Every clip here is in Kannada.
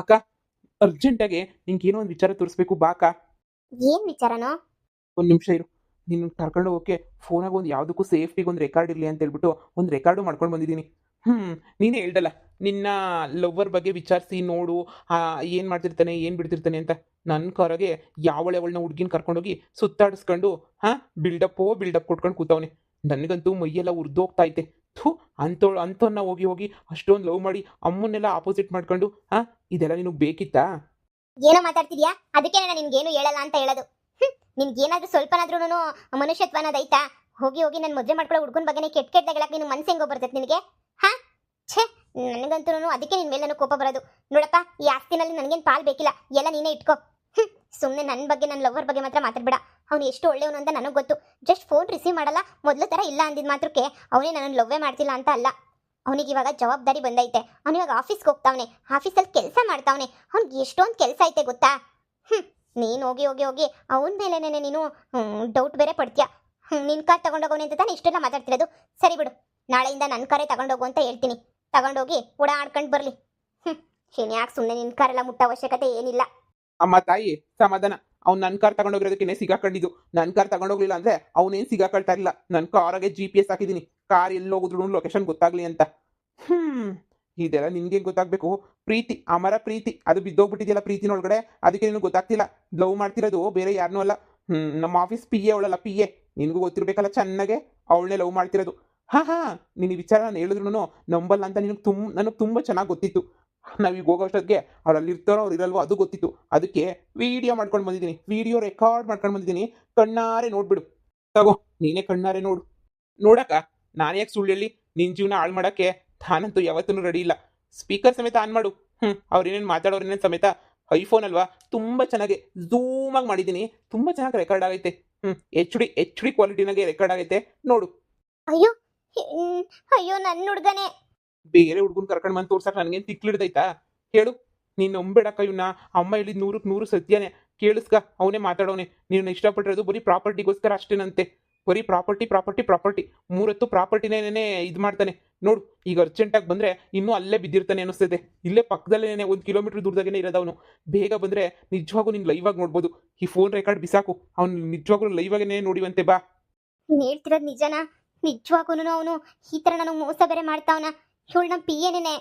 ಅಕ್ಕ ಅರ್ಜೆಂಟಾಗಿ ನಿಂಗೆ ಏನೋ ಒಂದು ವಿಚಾರ ತೋರಿಸ್ಬೇಕು ಬಾ ಅಕ್ಕ. ಏನ್ ವಿಚಾರನೋ? ಒಂದು ನಿಮಿಷ ಇರು. ನಿನ್ನ ಕರ್ಕೊಂಡು ಹೋಗೋಕೆ ಫೋನಾಗ ಒಂದು ಯಾವುದಕ್ಕೂ ಸೇಫ್ಟಿಗೆ ಒಂದು ರೆಕಾರ್ಡ್ ಇರಲಿ ಅಂತ ಹೇಳ್ಬಿಟ್ಟು ಒಂದು ರೆಕಾರ್ಡು ಮಾಡ್ಕೊಂಡು ಬಂದಿದ್ದೀನಿ. ಹ್ಞೂ ನೀನೇ ಹೇಳ್ದಲ್ಲ ನಿನ್ನ ಲವ್ವರ್ ಬಗ್ಗೆ ವಿಚಾರಿಸಿ ನೋಡು ಏನು ಮಾಡ್ತಿರ್ತಾನೆ ಏನು ಬಿಡ್ತಿರ್ತಾನೆ ಅಂತ. ನನ್ನ ಕಾರಾಗೆ ಯಾವಳೆ ಅವಳನ್ನ ಹುಡುಗಿನ ಕರ್ಕೊಂಡೋಗಿ ಸುತ್ತಾಡಿಸ್ಕೊಂಡು ಹಾಂ ಬಿಲ್ಡಪ್ಪೋ ಬಿಲ್ಡಪ್ ಕೊಟ್ಕೊಂಡು ಕೂತವನೆ. ನನಗಂತೂ ಮೈಯೆಲ್ಲ ಉರ್ದೋಗ್ತಾ ಐತೆ. ಥೂ ಅಂಥವ್ ಅಂಥವ್ನ ಹೋಗಿ ಹೋಗಿ ಅಷ್ಟೊಂದು ಲವ್ ಮಾಡಿ ಅಮ್ಮನ್ನೆಲ್ಲ ಆಪೋಸಿಟ್ ಮಾಡ್ಕೊಂಡು, ಹಾ, ಇದೆಲ್ಲ ನಿನಗೆ ಬೇಕಿತ್ತಾ? ಏನೋ ಮಾತಾಡ್ತಿದ್ಯಾ? ಅದಕ್ಕೆ ನಾನು ನಿನ್ಗೇನು ಹೇಳಲ್ಲ ಅಂತ ಹೇಳೋದು. ನಿನ್ಗೇನಾದ್ರೂ ಸ್ವಲ್ಪನಾದ್ರೂ ಮನುಷ್ಯತ್ವ ಅನ್ನೋದೈತಾ ಹೋಗಿ ಹೋಗಿ ನನ್ನ ಮದುವೆ ಮಾಡ್ಕೊಳ್ಳೋ ಹುಡುಗನ ಬಗ್ಗೆ ಕೆಟ್ಟ ಕೆಟ್ಟದಾಗಲಾಕ ನಿನ್ನ ನಿನ್ ಮನ್ಸು ಹೆಂಗೋ ಬರ್ತೈತೆ ನಿನಗೆ? ಹಾ? ಛೇ ನನಗಂತೂ ಅದಕ್ಕೆ ನಿನ್ನ ಮೇಲೆ ನನಗೆ ಕೋಪ ಬರೋದು. ನೋಡಪ್ಪ, ಈ ಆಸ್ತಿನಲ್ಲಿ ನನಗೇನು ಪಾಲ್ ಬೇಕಿಲ್ಲ. ಎಲ್ಲ ನೀನೇ ಇಟ್ಕೋ. ಸುಮ್ಮನೆ ನನ್ನ ಬಗ್ಗೆ ನನ್ನ ಲವರ್ ಬಗ್ಗೆ ಮಾತ್ರ ಮಾತಾಡ್ಬೇಡ. ಅವ್ನು ಎಷ್ಟು ಒಳ್ಳೆಯವನು ಅಂತ ನನಗೆ ಗೊತ್ತು. ಜಸ್ಟ್ ಫೋನ್ ರಿಸೀವ್ ಮಾಡಲ್ಲ, ಮೊದಲು ಥರ ಇಲ್ಲ ಅಂದಿದ್ ಮಾತ್ರಕ್ಕೆ ಅವನೇ ನನ್ನ ಲವ್ವೇ ಮಾಡ್ತಿಲ್ಲ ಅಂತ ಅಲ್ಲ. ಅವನಿಗೆ ಇವಾಗ ಜವಾಬ್ದಾರಿ ಬಂದೈತೆ. ಅವನಿವಾಗ ಆಫೀಸ್ಗೆ ಹೋಗ್ತಾವನೆ ಆಫೀಸಲ್ಲಿ ಕೆಲಸ ಮಾಡ್ತಾವನೆ. ಅವ್ನಿಗೆ ಎಷ್ಟೊಂದು ಕೆಲಸ ಐತೆ ಗೊತ್ತಾ? ಹ್ಮ್, ನೀನು ಹೋಗಿ ಹೋಗಿ ಹೋಗಿ ಅವನ ಮೇಲೆನೇ ನೀನು ಡೌಟ್ ಬೇರೆ ಪಡ್ತೀಯ? ಹ್ಮ್, ನಿನ್ ಕಾರ್ ತಗೊಂಡೋಗೋನೆ ಅಂತ ತಾನೆ ಇಷ್ಟೆಲ್ಲ ಮಾತಾಡ್ತಿರೋದು? ಸರಿ ಬಿಡು, ನಾಳೆಯಿಂದ ನನ್ನ ಕಾರೇ ತಗೊಂಡೋಗು ಅಂತ ಹೇಳ್ತೀನಿ. ತಗೊಂಡೋಗಿ ಓಡಾಡ್ಕೊಂಡು ಬರಲಿ. ಹ್ಮ್ ಶನಿ ಯಾಕೆ ಸುಮ್ಮನೆ ನಿನ್ ಕಾರೆಲ್ಲ ಮುಟ್ಟ ಅವಶ್ಯಕತೆ ಏನಿಲ್ಲ. ಅಮ್ಮ ತಾಯಿ, ಸಮಾಧಾನ. ಅವ್ನು ನನ್ನ ಕಾರ್ ತಗೊಂಡೋಗಿರೋದಕ್ಕೆ ಸಿಗಾಕೊಂಡಿದ್ದು ನನ್ನ ಕಾರ್ ತಗೊಂಡೋಗ್ಲಿಲ್ಲ ಅಂದ್ರೆ ಅವನೇನು ಸಿಗಾಕೊಳ್ತಾ ಇಲ್ಲ ನನ್ನ ಕಾರಾಗೆ ಜಿ ಪಿ ಎಸ್ ಹಾಕಿದ್ದೀನಿ ಕಾರ್ ಎಲ್ಲಿ ಹೋಗಿದ್ರು ಲೊಕೇಶನ್ ಗೊತ್ತಾಗ್ಲಿ ಅಂತ. ಹ್ಮ್, ಇದೆಲ್ಲ ನಿನ್ಗೆ ಗೊತ್ತಾಗ್ಬೇಕು? ಪ್ರೀತಿ, ಅಮರ ಪ್ರೀತಿ. ಅದು ಬಿದ್ದೋಗ್ಬಿಟ್ಟಿದೆಯಲ್ಲ ಪ್ರೀತಿನೊಳಗಡೆ? ಅದಕ್ಕೆ ನಿನಗೆ ಗೊತ್ತಾಗ್ತಿಲ್ಲ. ಲವ್ ಮಾಡ್ತಿರೋದು ಬೇರೆ ಯಾರನ್ನೂ ಅಲ್ಲ. ಹ್ಮ್, ನಮ್ಮ ಆಫೀಸ್ ಪಿ ಎ ಅವಳಲ್ಲ ಪಿ ಎ ನಿನಗೂ ಗೊತ್ತಿರ್ಬೇಕಲ್ಲ ಚೆನ್ನಾಗೆ? ಅವಳನ್ನೇ ಲವ್ ಮಾಡ್ತಿರೋದು. ಹಾ ಹಾ, ನಿನ್ನ ವಿಚಾರ ನಾನು ಹೇಳಿದ್ರು ನಂಬಲ್ಲ ಅಂತ ನಿನಗೆ ತುಂಬ ನನಗೆ ತುಂಬ ಚೆನ್ನಾಗಿ ಗೊತ್ತಿತ್ತು. ನಾವೀಗ ಹೋಗೋಷ್ಟೊತ್ತಿಗೆ ಅವ್ರು ಅಲ್ಲಿ ಇರ್ತಾರೋ ಅವ್ರು ಇರಲ್ವೋ ಅದು ಗೊತ್ತಿತ್ತು. ಅದಕ್ಕೆ ವಿಡಿಯೋ ಮಾಡ್ಕೊಂಡು ಬಂದಿದ್ದೀನಿ. ವಿಡಿಯೋ ರೆಕಾರ್ಡ್ ಮಾಡ್ಕೊಂಡು ಬಂದಿದ್ದೀನಿ. ಕಣ್ಣಾರೆ ನೋಡ್ಬಿಡು. ತಗೋ, ನೀನೇ ಕಣ್ಣಾರೆ ನೋಡು. ನೋಡಕ್ಕ, ನಾನು ಯಾಕೆ ಸುಳ್ಳು ಹೇಳಿ ನಿನ್ನ ಜೀವನ ಹಾಳು ಮಾಡೋಕ್ಕೆ ನಾನಂತೂ ಯಾವತ್ತೂ ರೆಡಿ ಇಲ್ಲ. ಸ್ಪೀಕರ್ ಸಮೇತ ಆನ್ ಮಾಡು. ಹ್ಞೂ ಅವ್ರೇನೇನು ಮಾತಾಡೋರೇನೇನು ಸಮೇತ ಐಫೋನ್ ಅಲ್ವಾ, ತುಂಬ ಚೆನ್ನಾಗಿ ಝೂಮಾಗಿ ಮಾಡಿದ್ದೀನಿ ತುಂಬ ಚೆನ್ನಾಗಿ ರೆಕಾರ್ಡ್ ಆಗೈತೆ. ಹ್ಞೂ ಎಚ್ ಡಿ ಎಚ್ ಡಿ ಕ್ವಾಲಿಟಿನಾಗೆ ರೆಕಾರ್ಡ್ ಆಗೈತೆ. ನೋಡು. ಅಯ್ಯೋ ಅಯ್ಯೋ ನನ್ನ ಹುಡ್ಗನೇ. ಬೇರೆ ಹುಡ್ಗನ್ ಕರ್ಕೊಂಡ್ ಬಂದು ತೋರ್ಸಕ್ ನನಗೇನು ತಿಕ್ಲಿಡ್ದೈತಾ? ಹೇಳು. ನೀನು ನಂಬೇಡಕ್ಕ ಇವನ್ನ ಅಮ್ಮ ಹೇಳಿದ ನೂರಕ್ಕೆ ನೂರು ಸತ್ಯನೇ. ಕೇಳಿಸ್ಕ. ಅವನೇ ಮಾತಾಡೋನೆ. ನೀನು ಇಷ್ಟಪಟ್ಟಿರೋದು ಬರೀ ಪ್ರಾಪರ್ಟಿಗೋಸ್ಕರ ಅಷ್ಟೇನಂತೆ. ಬರೀ ಪ್ರಾಪರ್ಟಿ ಪ್ರಾಪರ್ಟಿ ಪ್ರಾಪರ್ಟಿ. ಮೂರತ್ತು ಪ್ರಾಪರ್ಟಿನೇನೇ ಇದು ಮಾಡ್ತಾನೆ. ನೋಡು, ಈಗ ಅರ್ಜೆಂಟಾಗಿ ಬಂದರೆ ಇನ್ನೂ ಅಲ್ಲೇ ಬಿದ್ದಿರ್ತಾನೆ ಅನ್ನಿಸ್ತದೆ ಇಲ್ಲೇ ಪಕ್ಕದಲ್ಲೇನೆ ಒಂದು ಕಿಲೋಮೀಟರ್ ದೂರದಾಗೇನೆ ಇರೋದವನು. ಬೇಗ ಬಂದರೆ ನಿಜವಾಗೂ ನೀನು ಲೈವಾಗಿ ನೋಡ್ಬೋದು. ಈ ಫೋನ್ ರೆಕಾರ್ಡ್ ಬಿಸಾಕು. ಅವ್ನು ನಿಜವಾಗ್ಲೂ ಲೈವಾಗೇನೆ ನೋಡಿವಂತೆ ಬಾ. ನೀನು ಹೇಳ್ತಿರೋದು ನಿಜನಾ? ನಿಜವಾಗೂ ಅವನು ಈ ಥರ ನನಗೆ ಮೋಸ ಬೇರೆ ಮಾಡ್ತಾವನ? ಇವಳು ನಮ್ಮ ಪಿ ಏನೇನೆ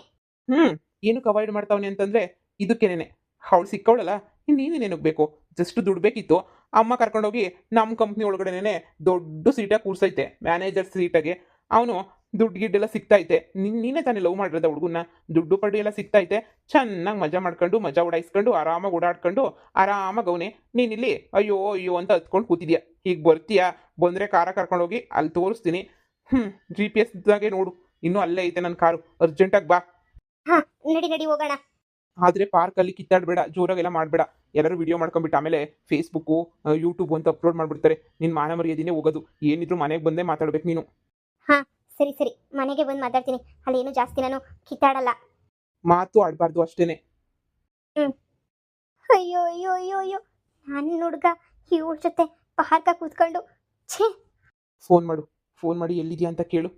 ಹ್ಮ್, ಏನಕ್ಕೆ ಅವಾಯ್ಡ್ ಮಾಡ್ತಾವನೆ ಅಂತಂದ್ರೆ ಇದಕ್ಕೇನೇನೆ. ಅವಳು ಸಿಕ್ಕವಳಲ್ಲ ನೀನೇನೇನಕ್ಕೆ ಬೇಕು? ಜಸ್ಟ್ ದುಡ್ಡು ಬೇಕಿತ್ತು, ಅಮ್ಮ ಕರ್ಕೊಂಡೋಗಿ ನಮ್ಮ ಕಂಪ್ನಿ ಒಳಗಡೆನೆ ದೊಡ್ಡ ಸೀಟಾಗಿ ಕೂರ್ಸೈತೆ ಮ್ಯಾನೇಜರ್ ಸೀಟಾಗೆ ಅವನು ದುಡ್ಡು ಗಿಡ್ಡೆಲ್ಲ ಸಿಗ್ತೈತೆ ನಿನ್, ನೀನೇ ತಾನೇ ಲವ್ ಮಾಡಿರೋದ ಹುಡುಗನ್ನ? ದುಡ್ಡು ಪಡ್ಡು ಎಲ್ಲ ಸಿಗ್ತೈತೆ ಚೆನ್ನಾಗಿ ಮಜಾ ಮಾಡ್ಕೊಂಡು, ಮಜಾ ಓಡಾಯಿಸ್ಕೊಂಡು, ಆರಾಮಾಗಿ ಓಡಾಡ್ಕೊಂಡು, ಆರಾಮಾಗಿ ಅವನೇ ನೀನಿಲ್ಲಿ ಅಯ್ಯೋ ಅಯ್ಯೋ ಅಂತ ಹತ್ಕೊಂಡು ಕೂತಿದ್ಯಾ? ಈಗ ಬರ್ತೀಯಾ? ಬಂದರೆ ಕಾರ ಕರ್ಕೊಂಡೋಗಿ ಅಲ್ಲಿ ತೋರಿಸ್ತೀನಿ. ಹ್ಞೂ ಜಿ ಪಿ ಎಸ್ದಾಗೆ ನೋಡು. ಇನ್ನೂ ಅಲ್ಲೇ ಐತೆ ನನ್ನ ಕಾರು. ಅರ್ಜೆಂಟಾಗಿ ಬಾ. ಹಾ ನಡಿ ನಡಿ ಹೋಗೋಣ. ಆದರೆ ಪಾರ್ಕಲ್ಲಿ ಕಿತ್ತಾಡಬೇಡ ಜೋರಾಗೆಲ್ಲ ಮಾಡಬೇಡ. ಎಲ್ಲರೂ ವಿಡಿಯೋ ಮಾಡ್ಕೊಂಡ್ಬಿಟ್ಟು ಆಮೇಲೆ ಫೇಸ್ಬುಕ್ ಯೂಟ್ಯೂಬ್ ಅಂತ ಅಪ್ಲೋಡ್ ಮಾಡ್ಬಿಡ್ತಾರೆ. ನಿನ್ನ ಮಾನ ಮರ್ಯಾದಿನೇ ಹೋಗೋದು. ಏನಿದ್ರು ಮನೆಗೆ ಬಂದೇ ಮಾತಾಡ್ಬೇಕು ನೀನು. ಹಾ ಸರಿ ಸರಿ. ಮನೆಗೆ ಬಂದು ಮಾತಾಡ್ತೀನಿ. ಅಲ್ಲೇನು ಜಾಸ್ತಿ ನಾನು ಕಿತ್ತಾಡಲ್ಲ. ಮಾತು ಆಡಬಾರ್ದು ಅಷ್ಟೇನೆ. ಅಯ್ಯೋ ಅಯ್ಯೋ ಅಯ್ಯೋ ಅಯ್ಯೋ. ನನ್ನ ಹುಡುಗ ಜೊತೆ ಪಾರ್ಕ ಕೂತ್ಕೊಂಡು ಛೇ. ಫೋನ್ ಮಾಡು. ಫೋನ್ ಮಾಡಿ ಎಲ್ಲಿದ್ಯಾ ಅಂತ ಕೇಳು.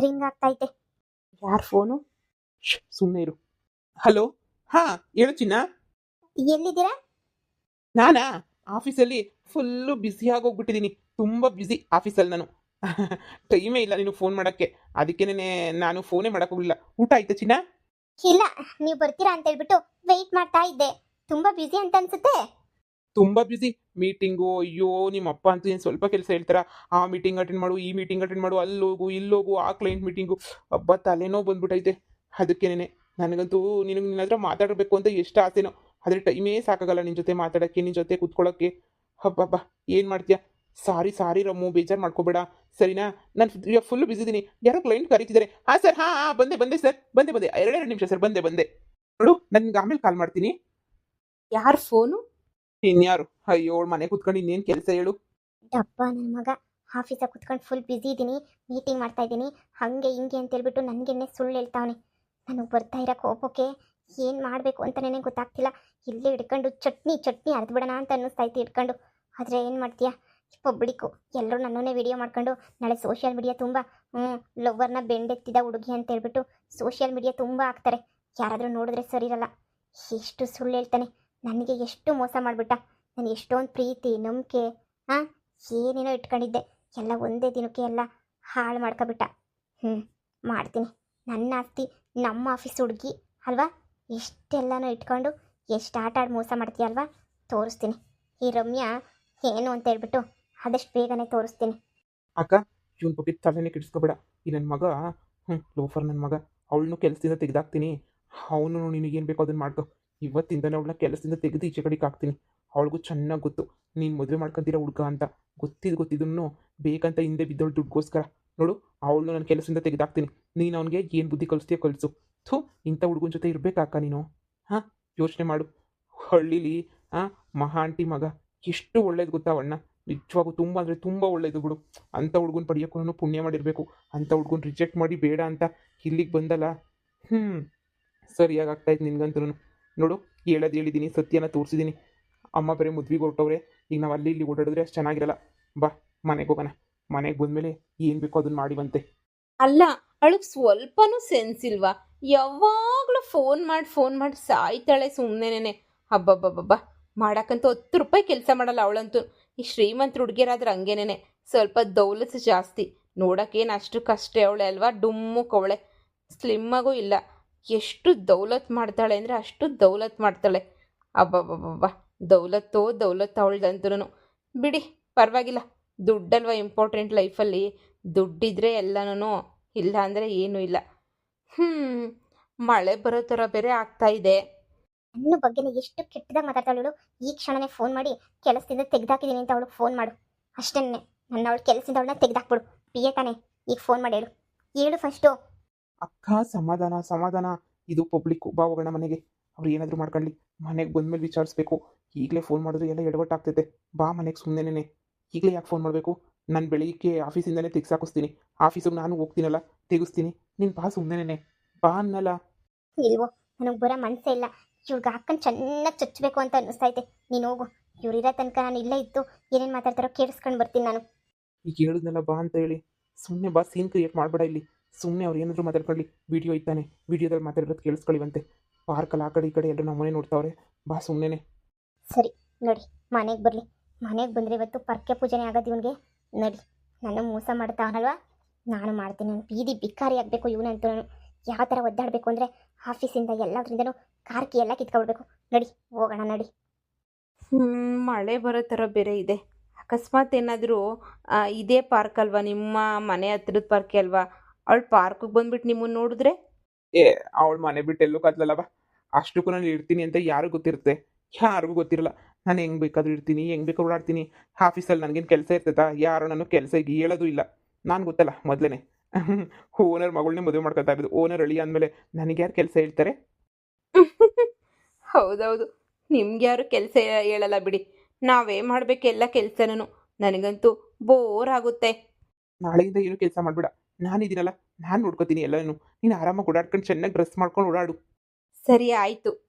ರಿಂಗ್ ಆಗ್ತೈತೆ ಯಾರ ಫೋನು? ಸುಮ್ಮನೆ ಇರು. ಹಲೋ? ಹಾ ಹೇಳು ಚಿನ್ನ. ಎಲ್ಲಿದ್ದೀರಾ? ನಾನಾ? ಆಫೀಸಲ್ಲಿ ಫುಲ್ಲು ಬ್ಯುಸಿ ಆಗೋಗ್ಬಿಟ್ಟಿದ್ದೀನಿ ತುಂಬ ಬ್ಯುಸಿ ಆಫೀಸಲ್ಲಿ ನಾನು. ಟೈಮೇ ಇಲ್ಲ ನೀನು ಫೋನ್ ಮಾಡೋಕ್ಕೆ. ಅದಕ್ಕೇನೆ ನಾನು ಫೋನೇ ಮಾಡೋಕ್ಕೋಗಿಲ್ಲ ಊಟ ಆಯ್ತಾ ಚಿನ್ನ? ಇಲ್ಲ ನೀವು ಬರ್ತೀರಾ ಅಂತ ಹೇಳ್ಬಿಟ್ಟು ವೆಯ್ಟ್ ಮಾಡ್ತಾ ಇದ್ದೆ. ತುಂಬಾ ಬ್ಯುಸಿ ಅಂತ ಅನ್ಸುತ್ತೆ? ತುಂಬ ಬ್ಯುಸಿ ಮೀಟಿಂಗು ಅಯ್ಯೋ ನಿಮ್ಮ ಅಪ್ಪ ಅಂತೂ ಏನು ಸ್ವಲ್ಪ ಕೆಲಸ ಹೇಳ್ತಾರ? ಆ ಮೀಟಿಂಗ್ ಅಟೆಂಡ್ ಮಾಡು, ಈ ಮೀಟಿಂಗ್ ಅಟೆಂಡ್ ಮಾಡು ಅಲ್ಲೋಗು ಇಲ್ಲೋಗು ಆ ಕ್ಲೈಂಟ್ ಮೀಟಿಂಗು ಹಬ್ಬ ತಲೆನೋ ಬಂದ್ಬಿಟ್ಟೈತೆ ಅದಕ್ಕೇನೆ ನನಗಂತೂ ನಿನಗೆ ನಿನ್ನ ಹತ್ರ ಮಾತಾಡಬೇಕು ಅಂತ ಎಷ್ಟು ಆಸೆನೋ. ಆದರೆ ಟೈಮೇ ಸಾಕಾಗಲ್ಲ ನಿನ್ನ ಜೊತೆ ಮಾತಾಡೋಕ್ಕೆ ನಿನ್ನ ಜೊತೆ ಕೂತ್ಕೊಳ್ಳೋಕ್ಕೆ ಹಬ್ಬಬ್ಬ ಏನು ಮಾಡ್ತೀಯಾ? ಸಾರಿ ಸಾರಿ ರಮ್ಮು, ಬೇಜಾರು ಮಾಡ್ಕೋಬೇಡ. ಸರಿನಾ? ನಾನು ಫುಲ್ ಬಿಸಿದ್ದೀನಿ ಯಾರೋ ಕ್ಲೈಂಟ್ ಕರೀತಿದ್ದಾರೆ. ಹಾಂ ಸರ್ ಹಾಂ ಹಾಂ, ಬಂದೆ ಬಂದೆ ಸರ್ ಬಂದೆ ಬಂದೆ. ಎರಡೆರಡು ನಿಮಿಷ ಸರ್ ಬಂದೆ ಬಂದೆ. ನೋಡು ನನಗೆ ಆಮೇಲೆ ಕಾಲ್ ಮಾಡ್ತೀನಿ. ಯಾರ್ ಫೋನು ಇನ್ಯಾರು? ಅಯ್ಯೋ ಮನೆ ಕುತ್ಕೊಂಡು ಇನ್ನೇನ್ ಕೆಲಸ ಹೇಳು? ನನ್ನ ಮಗ ಆಫೀಸಾಗ ಕುತ್ಕೊಂಡು ಫುಲ್ ಬ್ಯುಸಿ ಇದ್ದೀನಿ ಮೀಟಿಂಗ್ ಮಾಡ್ತಾ ಇದ್ದೀನಿ ಹಂಗೆ ಹಿಂಗೆ ಅಂತ ಹೇಳ್ಬಿಟ್ಟು ನನಗೆನ್ನೆ ಸುಳ್ಳು ಹೇಳ್ತಾವನೆ. ನನಗೆ ಬರ್ತಾ ಇರೋ ಕೋಪಕ್ಕೆ ಏನು ಮಾಡಬೇಕು ಅಂತಲೇ ಗೊತ್ತಾಗ್ತಿಲ್ಲ. ಇಲ್ಲೇ ಹಿಡ್ಕೊಂಡು ಚಟ್ನಿ ಚಟ್ನಿ ಅರ್ದ್ಬಿಡೋಣ ಅಂತ ಅನ್ನಿಸ್ತಾ ಇತ್ತು ಹಿಡ್ಕೊಂಡು. ಆದರೆ ಏನು ಮಾಡ್ತೀಯಾ? ಪಬ್ಲಿಕ್ಕು ಎಲ್ಲರೂ ನನ್ನನ್ನೇ ವಿಡಿಯೋ ಮಾಡ್ಕೊಂಡು, ನಾಳೆ ಸೋಷಿಯಲ್ ಮೀಡಿಯಾ ತುಂಬ ಹ್ಞೂ ಲವ್ವರ್ನ ಬೆಂಡೆತ್ತಿದ ಹುಡುಗಿ ಅಂತ ಹೇಳ್ಬಿಟ್ಟು ಸೋಷಿಯಲ್ ಮೀಡಿಯಾ ತುಂಬ ಹಾಕ್ತಾರೆ. ಯಾರಾದರೂ ನೋಡಿದ್ರೆ ಸರಿ ಇರಲ್ಲ. ಎಷ್ಟು ಸುಳ್ಳು ಹೇಳ್ತಾನೆ. ನನಗೆ ಎಷ್ಟು ಮೋಸ ಮಾಡಿಬಿಟ್ಟ. ನಾನು ಎಷ್ಟೊಂದು ಪ್ರೀತಿ, ನಂಬಿಕೆ ಹಾಂ ಏನೇನೋ ಇಟ್ಕೊಂಡಿದ್ದೆ. ಎಲ್ಲ ಒಂದೇ ದಿನಕ್ಕೆ ಎಲ್ಲ ಹಾಳು ಮಾಡ್ಕೊಬಿಟ್ಟ. ಹ್ಞೂ ಮಾಡ್ತೀನಿ. ನನ್ನ ಆಸ್ತಿ, ನಮ್ಮ ಆಫೀಸ್ ಹುಡುಗಿ, ಅಲ್ವಾ? ಎಷ್ಟೆಲ್ಲನೂ ಇಟ್ಕೊಂಡು ಎಷ್ಟು ಆಟ ಆಡಿ ಮೋಸ ಮಾಡ್ತೀಯಲ್ವಾ ತೋರಿಸ್ತೀನಿ. ಈ ರಮ್ಯಾ ಏನು ಅಂತ ಹೇಳ್ಬಿಟ್ಟು ಆದಷ್ಟು ಬೇಗನೆ ತೋರಿಸ್ತೀನಿ. ಅಕ್ಕ, ಇವನ್ ಬಗ್ಗೆ ತಲೆನೇ ಕೆಡಿಸ್ಕೋಬೇಡ. ಈ ನನ್ನ ಮಗ ಹ್ಞೂ ಲೋಫರ್ ನನ್ನ ಮಗ. ಅವಳನ್ನು ಕೆಲಸದಿಂದ ತೆಗೆದಾಕ್ತೀನಿ. ಅವನು ನಿನಗೇನು ಬೇಕೋ ಅದನ್ನು ಮಾಡ್ಕೊ. ಇವತ್ತಿಂದನೇ ಅವಳನ್ನ ಕೆಲಸದಿಂದ ತೆಗೆದು ಈಚೆ ಕಡೆಗೆ ಹಾಕ್ತೀನಿ. ಅವಳಿಗೂ ಚೆನ್ನಾಗಿ ಗೊತ್ತು. ನೀನು ಮದುವೆ ಮಾಡ್ಕೊಂತೀರ ಹುಡುಗ ಅಂತ. ಗೊತ್ತಿದ್ದು ಗೊತ್ತಿದ್ದನ್ನು ಬೇಕಂತ ಹಿಂದೆ ಬಿದ್ದವಳು ದುಡ್ಡುಗೋಸ್ಕರ ನೋಡು ಅವಳು ನಾನು ಕೆಲಸದಿಂದ ತೆಗೆದಾಕ್ತೀನಿ ನೀನು ಅವನಿಗೆ ಏನು ಬುದ್ಧಿ ಕಲಿಸ್ತೀಯ ಕಲಿಸು. ಥೂ, ಇಂಥ ಹುಡುಗನ ಜೊತೆ ಇರಬೇಕಾಕ ನೀನು? ಹಾಂ, ಯೋಚನೆ ಮಾಡು. ಹಳ್ಳಿಲಿ ಹಾಂ ಮಹಾ ಆಂಟಿ ಮಗ. ಎಷ್ಟು ಒಳ್ಳೇದು ಗೊತ್ತಾ ಅವಣ್ಣ ನಿಜವಾಗೂ ತುಂಬ ಅಂದರೆ ತುಂಬ ಒಳ್ಳೇದು ಬಿಡು. ಅಂಥ ಹುಡುಗನ ಪಡೆಯೋಕ್ಕೂ ಪುಣ್ಯ ಮಾಡಿರಬೇಕು. ಅಂಥ ಹುಡುಗನ ರಿಜೆಕ್ಟ್ ಮಾಡಿ ಬೇಡ ಅಂತ ಇಲ್ಲಿಗೆ ಬಂದಲ್ಲ. ಹ್ಞೂ ಸರಿಯಾಗಿ ಆಗ್ತಾಯಿತ್ತು ನಿನ್ಗಂತೂ ನೋಡು ಹೇಳೋದು ಹೇಳಿದ್ದೀನಿ, ಸತ್ಯನ ತೋರಿಸಿದ್ದೀನಿ. ಅಮ್ಮ ಬರೀ ಮದ್ವೆಗೆ ಹೊರಟವ್ರೆ, ಈಗ ನಾವು ಅಲ್ಲಿ ಇಲ್ಲಿ ಓಡಾಡಿದ್ರೆ ಅಷ್ಟು ಚೆನ್ನಾಗಿರಲ್ಲ. ಬಾ, ಮನೆಗೆ ಹೋಗೋಣ. ಮನೆಗೆ ಬಂದಮೇಲೆ ಏನು ಬೇಕೋ ಅದನ್ನು ಮಾಡಿವಂತೆ. ಅಲ್ಲ ಅವಳಿಗೆ ಸ್ವಲ್ಪನೂ ಸೆನ್ಸ್ ಇಲ್ವಾ? ಯಾವಾಗಲೂ ಫೋನ್ ಮಾಡಿ ಫೋನ್ ಮಾಡಿ ಸಾಯ್ತಾಳೆ ಸುಮ್ಮನೆನೇ ಹಬ್ಬಬ್ಬಬ್ಬ ಮಾಡೋಕ್ಕಂತೂ ಹತ್ತು ರೂಪಾಯಿ ಕೆಲಸ ಮಾಡಲ್ಲ ಅವಳಂತೂ. ಈ ಶ್ರೀಮಂತ ಹುಡುಗಿಯರಾದ್ರೆ ಹಂಗೇನೇನೆ. ಸ್ವಲ್ಪ ದೌಲತ್ ಜಾಸ್ತಿ. ನೋಡೋಕ್ಕೇನು ಅಷ್ಟು ಕಷ್ಟ ಅವಳೆ ಅಲ್ವಾ? ಡುಮ್ಮು ಕವಳೆ. ಸ್ಲಿಮ್ಮಾಗೂ ಇಲ್ಲ. ಎಷ್ಟು ದೌಲತ್ ಮಾಡ್ತಾಳೆ ಅಂದರೆ ಅಷ್ಟು ದೌಲತ್ ಮಾಡ್ತಾಳೆ. ಅಬ್ಬಬ್ಬಬ್ಬ ದೌಲತ್ತೋ ದೌಲತ್ ಅವಳ್ದಂತೂ ಬಿಡಿ, ಪರವಾಗಿಲ್ಲ. ದುಡ್ಡಲ್ವ ಇಂಪಾರ್ಟೆಂಟ್ ಲೈಫಲ್ಲಿ ದುಡ್ಡಿದ್ರೆ ಎಲ್ಲನೂ ಇಲ್ಲ ಅಂದರೆ ಏನೂ ಇಲ್ಲ. ಹ್ಞೂ ಮಳೆ ಬರೋ ಥರ ಬೇರೆ ಆಗ್ತಾ ಇದೆ. ನನ್ನ ಬಗ್ಗೆನೇ ಎಷ್ಟು ಕೆಟ್ಟದಾಗ ಮಾತಾಡ್ತಾಳು ಈ ಕ್ಷಣನೇ ಫೋನ್ ಮಾಡಿ, ಕೆಲಸದಿಂದ ತೆಗ್ದಾಕಿದ್ದೀನಿ ಅಂತ ಅವಳು ಫೋನ್ ಮಾಡು. ಅಷ್ಟನ್ನೇ. ನನ್ನ ಅವಳು ಕೆಲಸದಿಂದ ಅವಳನ್ನ ತೆಗ್ದಾಕ್ಬಿಡು. ಪ್ರಿಯ ತಾನೆ, ಈಗ ಫೋನ್ ಮಾಡಿ ಹೇಳು. ಹೇಳು ಫಸ್ಟು ಅಕ್ಕ ಸಮಾಧಾನ ಸಮಾಧಾನ. ಇದು ಪಬ್ಲಿಕ್ಕು ಬಾ ಹೋಗೋಣ ಮನೆಗೆ. ಅವ್ರು ಏನಾದರೂ ಮಾಡ್ಕೊಳ್ಳಿ. ಮನೆಗೆ ಬಂದ್ಮೇಲೆ ವಿಚಾರಿಸ್ಬೇಕು. ಈಗಲೇ ಫೋನ್ ಮಾಡಿದ್ರೆ ಎಲ್ಲ ಎಡವಟ್ಟಾಗ್ತೈತೆ. ಬಾ ಮನೆಗೆ ಸುಮ್ಮನೆ ಈಗಲೇ ಯಾಕೆ ಫೋನ್ ಮಾಡಬೇಕು? ನಾನು ಬೆಳಿಗ್ಗೆ ಆಫೀಸಿಂದನೇ ತೆಗ್ಸಾಕಿಸ್ತೀನಿ ಆಫೀಸಿಗೆ ನಾನು ಹೋಗ್ತೀನಲ್ಲ ತೆಗಿಸ್ತೀನಿ. ನೀನು ಬಾ ಸುಮ್ಮನೆ ಬಾ ಅನ್ನಲ್ಲ. ಇಲ್ವೋ ನನಗೆ ಬರೋ ಮನಸ್ಸೇ ಇಲ್ಲ. ಇವ್ರಿಗೆ ಹಾಕೊಂಡು ಚೆನ್ನಾಗಿ ಚಚ್ಚಬೇಕು ಅಂತ ಅನ್ನಿಸ್ತೈತೆ ನೀನು ಹೋಗು. ಇವ್ರಿರೋ ತನಕ ನಾನು ಇಲ್ಲೇ ಇದ್ದು ಏನೇನು ಮಾತಾಡ್ತಾರೋ ಕೇಳಿಸ್ಕೊಂಡು ಬರ್ತೀನಿ ನಾನು. ಈಗ ಹೇಳಿದ್ನಲ್ಲ ಬಾ ಅಂತ ಹೇಳಿ. ಸುಮ್ಮನೆ ಬಾ ಸೀನ್ ಕ್ರಿಯೇಟ್ ಮಾಡಬೇಡ ಇಲ್ಲಿ. ಸುಮ್ಮನೆ ಅವ್ರು ಏನಾದರೂ ಮಾತಾಡ್ಕೊಳ್ಳಿ ವಿಡಿಯೋ ಇದ್ದಾನೆ ವಿಡಿಯೋದಲ್ಲಿ ಮಾತಾಡಿರೋದು ಕೇಳಿಸ್ಕೊಳ್ಳಿವಂತೆ. ಪಾರ್ಕಲ್ಲಿ ಆ ಕಡೆ ಈ ಕಡೆ ಎಲ್ಲರೂ ನಮ್ಮನೆ ನೋಡ್ತಾವ್ರೆ. ಬಾ ಸುಮ್ಮನೆ ಸರಿ ನೋಡಿ ಮನೆಗೆ ಬರಲಿ. ಮನೆಗೆ ಬಂದರೆ ಇವತ್ತು ಪರ್ಕೆ ಪೂಜೆನೇ ಆಗೋದು ಇವನಿಗೆ. ನೋಡಿ ನನ್ನ ಮೋಸ ಮಾಡ್ತಾವನಲ್ವಾ? ನಾನು ಮಾಡ್ತೀನಿ ನಾನು ಬೀದಿ ಬಿಕ್ಕಾರಿ ಆಗಬೇಕು ಇವನಂತೂ ನಾನು. ಯಾವ ಥರ ಒದ್ದಾಡಬೇಕು ಅಂದರೆ ಆಫೀಸಿಂದ ಎಲ್ಲದ್ರಿಂದನೂ ಕಾರ್ಕಿ ಎಲ್ಲ ಕಿತ್ಕೊಳ್ಬೇಕು ನಡಿ ಹೋಗೋಣ ನಡಿ. ಮಳೆ ಬರೋ ಥರ ಬೇರೆ ಇದೆ. ಅಕಸ್ಮಾತ್ ಏನಾದರೂ ಇದೇ ಪಾರ್ಕ್ ಅಲ್ವಾ ನಿಮ್ಮ ಮನೆ ಹತ್ರದ ಪಾರ್ಕೆ ಅಲ್ವಾ? ಅವಳು ಪಾರ್ಕಿಗೆ ಬಂದ್ಬಿಟ್ಟು ನಿಮ್ಮನ್ನ ನೋಡಿದ್ರೆ? ಏ ಅವಳ ಮನೆ ಬಿಟ್ಟು ಎಲ್ಲೂ ಕತ್ಲಲ್ಲ ಬಾ. ಅಷ್ಟಕ್ಕೂ ನಾನು ಇರ್ತೀನಿ ಅಂತ ಯಾರಿಗೂ ಗೊತ್ತಿರುತ್ತೆ. ಯಾರಿಗೂ ಗೊತ್ತಿರಲ್ಲ. ನಾನು ಹೆಂಗೆ ಬೇಕಾದ್ರೂ ಇರ್ತೀನಿ ಹೆಂಗೆ ಬೇಕಾದ್ರೂ ಓಡಾಡ್ತೀನಿ. ಆಫೀಸಲ್ಲಿ ನನಗೇನು ಕೆಲಸ ಇರ್ತೈತಾ? ಯಾರು ನಾನು ಕೆಲಸ ಹೇಳೋದು ಇಲ್ಲ. ನಾನು ಗೊತ್ತಲ್ಲ ಮೊದಲೇ ಓನರ್ ಮಗಳನ್ನೇ ಮದುವೆ ಮಾಡ್ಕೊತಾ ಇರೋದು. ಓನರ್ ಅಳಿ ಅಂದಮೇಲೆ ನನಗೆ ಯಾರು ಕೆಲಸ ಹೇಳ್ತಾರೆ? ಹೌದೌದು. ನಿಮ್ಗೆ ಯಾರು ಕೆಲಸ ಹೇಳಲ್ಲ ಬಿಡಿ. ನಾವೇ ಮಾಡಬೇಕು ಎಲ್ಲ ಕೆಲಸನೂ ನನಗಂತೂ ಬೋರ್ ಆಗುತ್ತೆ. ನಾಳೆಯಿಂದ ಏನು ಕೆಲಸ ಮಾಡಬೇಡ. ನಾನಿದ್ದೀನಲ್ಲ ನಾನು ನೋಡ್ಕೋತೀನಿ ಎಲ್ಲನೂ. ನೀನು ಆರಾಮಾಗಿ ಓಡಾಡ್ಕೊಂಡು ಚೆನ್ನಾಗಿ ಡ್ರೆಸ್ ಮಾಡ್ಕೊಂಡು ಓಡಾಡು. ಸರಿ ಆಯಿತು.